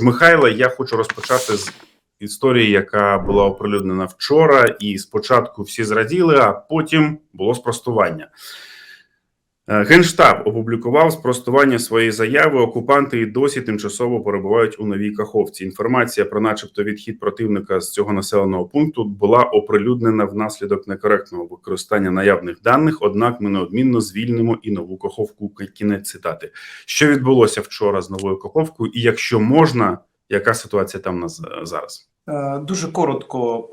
Михайла, я хочу розпочати з історії, яка була оприлюднена вчора, і спочатку всі зраділи, а потім було спростування. Е, Генштаб опублікував спростування своєї заяви. Окупанти і досі тимчасово перебувають у новій Каховці. Інформація про, начебто, відхід противника з цього населеного пункту була оприлюднена внаслідок некоректного використання наявних даних. Однак ми неодмінно звільнимо і нову Каховку. Кінець цитати. Що відбулося вчора з новою Каховкою, і якщо можна, яка ситуація там зараз? Е, Дуже коротко,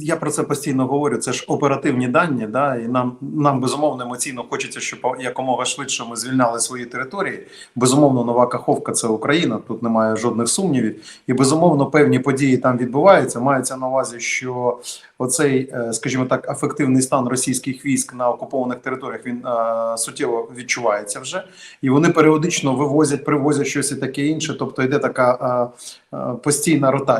я про це постійно говорю. Це ж оперативні дані, да, і нам нам безумовно емоційно хочеться, щоб якомога швидше ми звільняли свої території. Безумовно, нова Каховка це Україна. Тут немає жодних сумнівів. І безумовно, певні події там відбуваються. Мається на увазі, що оцей, е, скажімо так, афективний стан російських військ на окупованих територіях він е, суттєво відчувається вже, і вони періодично вивозять, привозять щось і таке інше. Тобто йде така е, е, постійна ротація.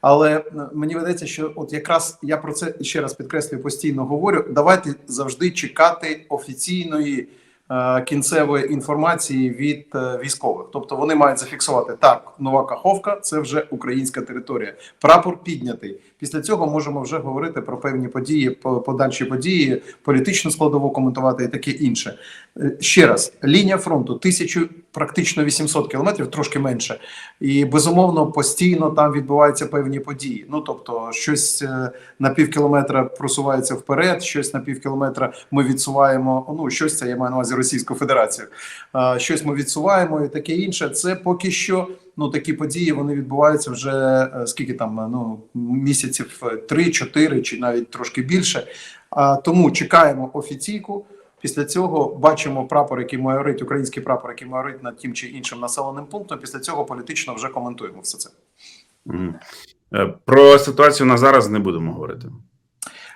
Але е, мені видається, що от якраз я про це ще раз підкреслюю, постійно говорю. Давайте завжди чекати офіційної е, кінцевої інформації від е, військових. Тобто вони мають зафіксувати так, нова Каховка це вже українська територія. Прапор піднятий. Після цього можемо вже говорити про певні події, по- подальші події, політичну складову коментувати і таке інше. Е, Ще раз, лінія фронту тисячу, практично 800 кілометрів, трошки менше. І безумовно постійно там відбуваються певні події. Ну тобто, щось е, на пів кілометра просувається вперед, щось на пів кілометра ми відсуваємо. Ну щось це я маю на увазі Російську Федерацію. Щось ми відсуваємо і таке інше. Це поки що. Ну такі події вони відбуваються вже е, скільки там е, ну місяців 3-4 чи навіть трошки більше. А тому чекаємо офіційку. Після цього бачимо прапор, який майорить, український прапор, який майорить над тим чи іншим населеним пунктом. Після цього політично вже коментуємо все це. Е, Про ситуацію на зараз не будемо говорити.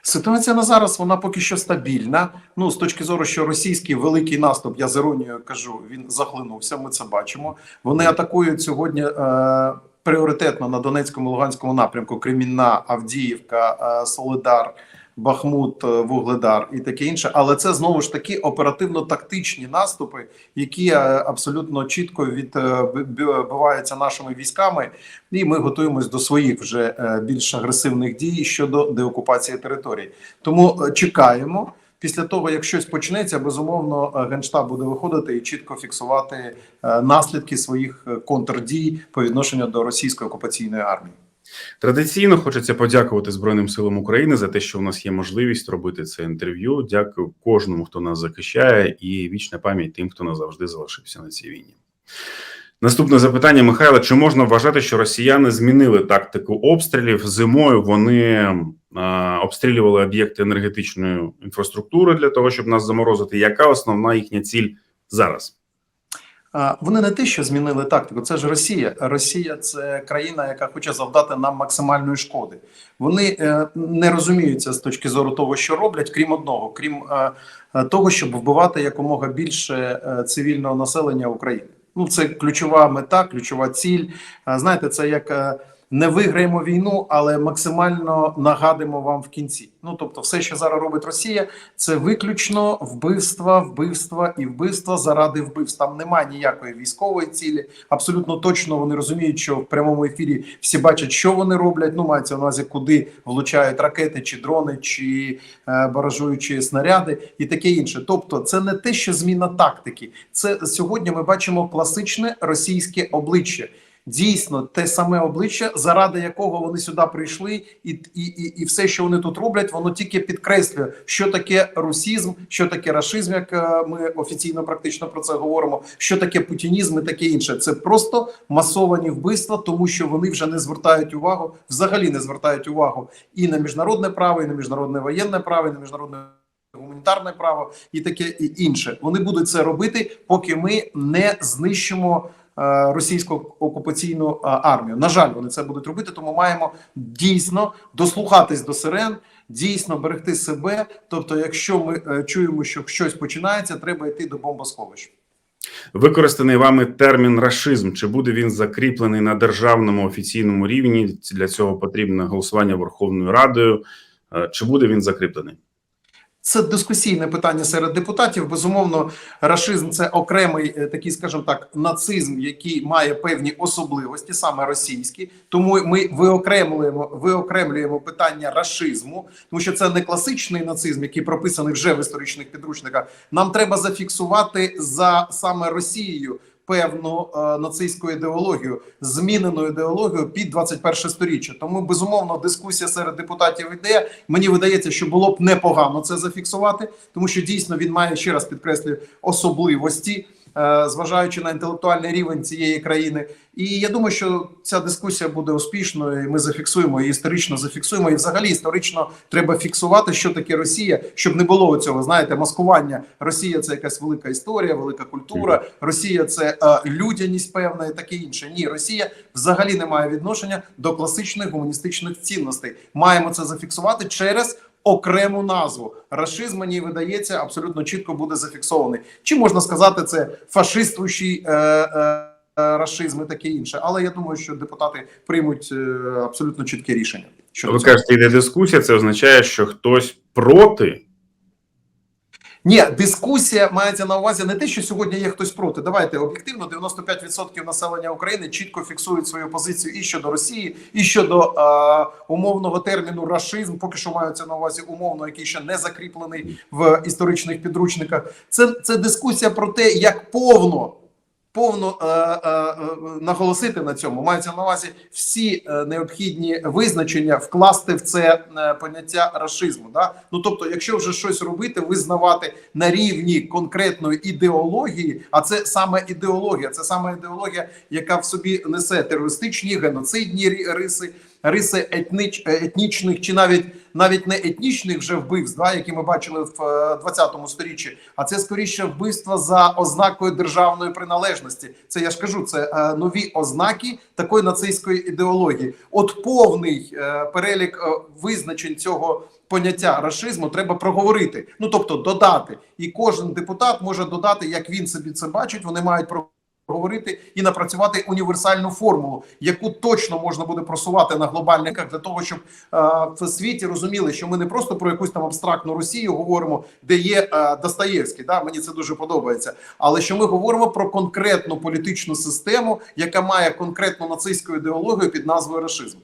Ситуація на зараз вона поки що стабільна. Ну з точки зору, що російський великий наступ, я з іронією кажу, він захлинувся. Ми це бачимо. Вони атакують сьогодні. Е- Пріоритетно на Донецькому Луганському напрямку Кремінна, Авдіївка, е, Солидар, Бахмут, е, Вугледар і таке інше. Але це знову ж таки оперативно-тактичні наступи, які е, абсолютно чітко відбиваються нашими військами, і ми готуємось до своїх вже е, більш агресивних дій щодо деокупації територій. Тому е, чекаємо. Після того, як щось почнеться, безумовно, е, генштаб буде виходити і чітко фіксувати е, наслідки своїх е, контрдій по відношенню до російської окупаційної армії. Традиційно хочеться подякувати Збройним силам України за те, що у нас є можливість робити це інтерв'ю. Дякую кожному, хто нас захищає, і вічна пам'ять тим, хто назавжди залишився на цій війні. Наступне запитання, Михайло: чи можна вважати, що росіяни змінили тактику обстрілів зимою? Вони обстрілювали об'єкти енергетичної інфраструктури для того, щоб нас заморозити. Яка основна їхня ціль зараз? Вони не те, що змінили тактику. Це ж Росія. Росія це країна, яка хоче завдати нам максимальної шкоди. Вони е, не розуміються з точки зору того, що роблять, крім одного, крім е, е, того, щоб вбивати якомога більше цивільного населення України. Ну, це ключова мета, ключова ціль. Знаєте, це як не виграємо війну, але максимально нагадимо вам в кінці. Ну тобто, все, що зараз робить Росія, це виключно вбивства, вбивства і вбивства заради вбивств. Там немає ніякої військової цілі. Абсолютно точно вони розуміють, що в прямому ефірі всі бачать, що вони роблять. Ну мається на увазі, куди влучають ракети, чи дрони, чи е, баражуючі снаряди, і таке інше. Тобто, це не те, що зміна тактики. Це сьогодні ми бачимо класичне російське обличчя. Дійсно, те саме обличчя, заради якого вони сюди прийшли, і, і, і, і все, що вони тут роблять, воно тільки підкреслює, що таке русізм, що таке рашизм, як е, ми офіційно практично про це говоримо. Що таке путінізм і таке інше. Це просто масовані вбивства, тому що вони вже не звертають увагу, взагалі не звертають увагу і на міжнародне право, і на міжнародне воєнне право, і на міжнародне. Гуманітарне право і таке і інше. Вони будуть це робити, поки ми не знищимо російську окупаційну е, армію. На жаль, вони це будуть робити, тому маємо дійсно дослухатись до сирен, дійсно берегти себе. Тобто, якщо ми е, чуємо, що щось починається, треба йти до бомбосховищ. Використаний вами термін рашизм. Чи буде він закріплений на державному офіційному рівні? Для цього потрібне голосування Верховною Радою. Е, Чи буде він закріплений? Це дискусійне питання серед депутатів. Безумовно, рашизм це окремий е, такий, скажімо так, нацизм, який має певні особливості, саме російські. Тому ми виокремлюємо, виокремлюємо питання рашизму, тому що це не класичний нацизм, який прописаний вже в історичних підручниках. Нам треба зафіксувати за саме Росією певну е, нацистську ідеологію, змінену ідеологію під 21 сторіччя. Тому безумовно дискусія серед депутатів іде. Мені видається, що було б непогано це зафіксувати, тому що дійсно він має ще раз підкреслюю особливості. Е, Зважаючи на інтелектуальний рівень цієї країни, і я думаю, що ця дискусія буде успішною. і Ми зафіксуємо її історично зафіксуємо. І взагалі історично треба фіксувати, що таке Росія, щоб не було цього. Знаєте, маскування. Росія це якась велика історія, велика культура. Росія це е, людяність певна і таке інше. Ні, Росія взагалі не має відношення до класичних гуманістичних цінностей. Маємо це зафіксувати через. Окрему назву рашизм мені видається абсолютно чітко буде зафіксований. Чи можна сказати це фашистуючий е, е, е, рашизм і таке інше? Але я думаю, що депутати приймуть е, абсолютно чітке рішення. Що Ви кажете, йде дискусія, це означає, що хтось проти. Ні, дискусія мається на увазі не те, що сьогодні є хтось проти. Давайте об'єктивно 95% населення України чітко фіксують свою позицію і щодо Росії, і щодо е, умовного терміну рашизм. Поки що мається на увазі умовно, який ще не закріплений в історичних підручниках. Це, це дискусія про те, як повно. Повно е, е, е, наголосити на цьому мається на увазі всі е, необхідні визначення вкласти в це е, поняття рашизму. Да? Ну тобто, якщо вже щось робити, визнавати на рівні конкретної ідеології, а це саме ідеологія, це саме ідеологія, яка в собі несе терористичні, геноцидні риси, риси етнич, е, етнічних чи навіть навіть не етнічних вже вбивств, да, які ми бачили в е, 20 сторіччі, а це скоріше вбивства за ознакою державної приналежності. Це я ж кажу, це е, нові ознаки такої нацистської ідеології. От повний е, перелік е, визначень цього поняття рашизму треба проговорити. Ну тобто додати, і кожен депутат може додати, як він собі це бачить. Вони мають про. Говорити і напрацювати універсальну формулу, яку точно можна буде просувати на глобальниках для того, щоб е, в світі розуміли, що ми не просто про якусь там абстрактну Росію говоримо, де є е, Достоєвський. Да, мені це дуже подобається. Але що ми говоримо про конкретну політичну систему, яка має конкретну нацистську ідеологію під назвою рашизм.